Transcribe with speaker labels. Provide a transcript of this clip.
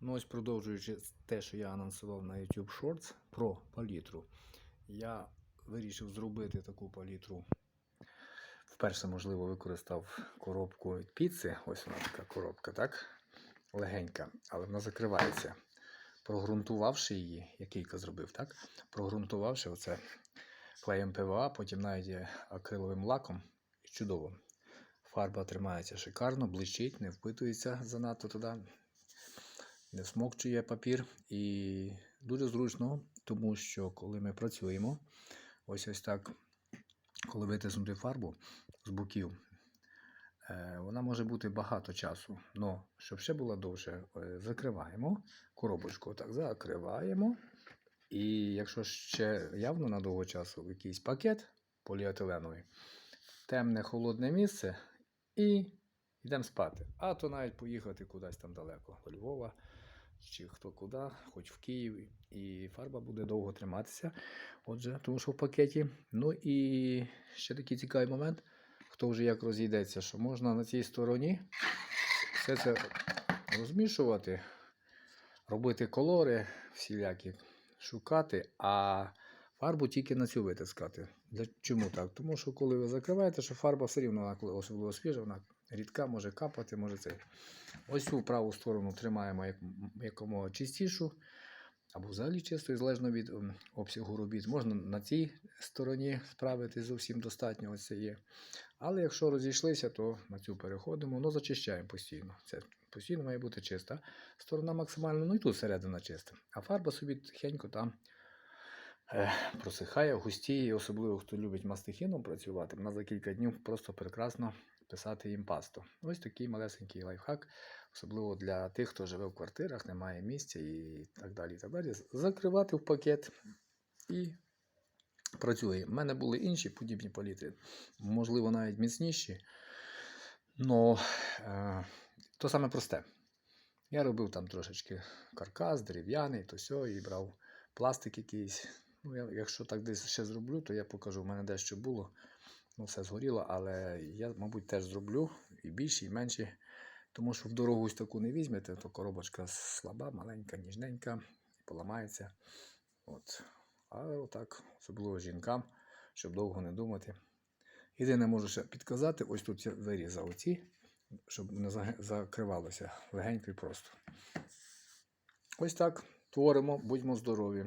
Speaker 1: Ну, ось продовжуючи те, що я анонсував на YouTube Shorts про палітру, я вирішив зробити таку палітру. Вперше, можливо, використав коробку від піци. Ось вона така коробка, так? Легенька, але вона закривається. Прогрунтувавши її, я кілька зробив, так? Прогрунтувавши оце клеєм ПВА, потім навіть акриловим лаком. Чудово. Фарба тримається шикарно, блищить, не впитується занадто туди, не всмокчує папір. І дуже зручно, тому що коли ми працюємо, ось ось так, коли витиснути фарбу з боків, е, вона може бути багато часу. Но щоб ще було довше, е, закриваємо коробочку, так, закриваємо. І якщо ще явно на довго часу якийсь пакет поліетиленовий, темне холодне місце і йдемо спати. А то навіть поїхати кудись там далеко, до Львова чи хто куди, хоч в Київ, і фарба буде довго триматися. Отже, тому що в пакеті. Ну і ще такий цікавий момент, хто вже як розійдеться, що можна на цій стороні все це розмішувати, робити колори всілякі, шукати, а фарбу тільки на цю витискати. Чому так? Тому що коли ви закриваєте, що фарба все рівно, особливо свіжа, вона рідка, може капати, може це. Ось цю праву сторону тримаємо як, якомога чистішу, або взагалі чисто, і залежно від обсягу робіт. Можна на цій стороні справити зовсім достатньо. Ось є. Але якщо розійшлися, то на цю переходимо, ну зачищаємо постійно. Це постійно має бути чиста. Сторона максимально, ну і тут середина чиста. А фарба собі тихенько там е, просихає, густіє, особливо хто любить мастихіном працювати, вона за кілька днів просто прекрасно писати їм пасту. Ось такий малесенький лайфхак, особливо для тих, хто живе в квартирах, немає місця і так далі. І так далі. Закривати в пакет і працює. У мене були інші подібні палітри, можливо, навіть міцніші. Но е, то саме просте. Я робив там трошечки каркас, дерев'яний, то сьо, і брав пластик якийсь. Ну, я, якщо так десь ще зроблю, то я покажу. У мене дещо було. Ну, все згоріло, але я, мабуть, теж зроблю і більші, і менші. Тому що в дорогу ось таку не візьмете, то коробочка слаба, маленька, ніжненька, поламається. От. А отак, особливо жінкам, щоб довго не думати. Єдине можу ще підказати, ось тут я вирізав оці, щоб не закривалося легенько і просто. Ось так творимо, будьмо здорові.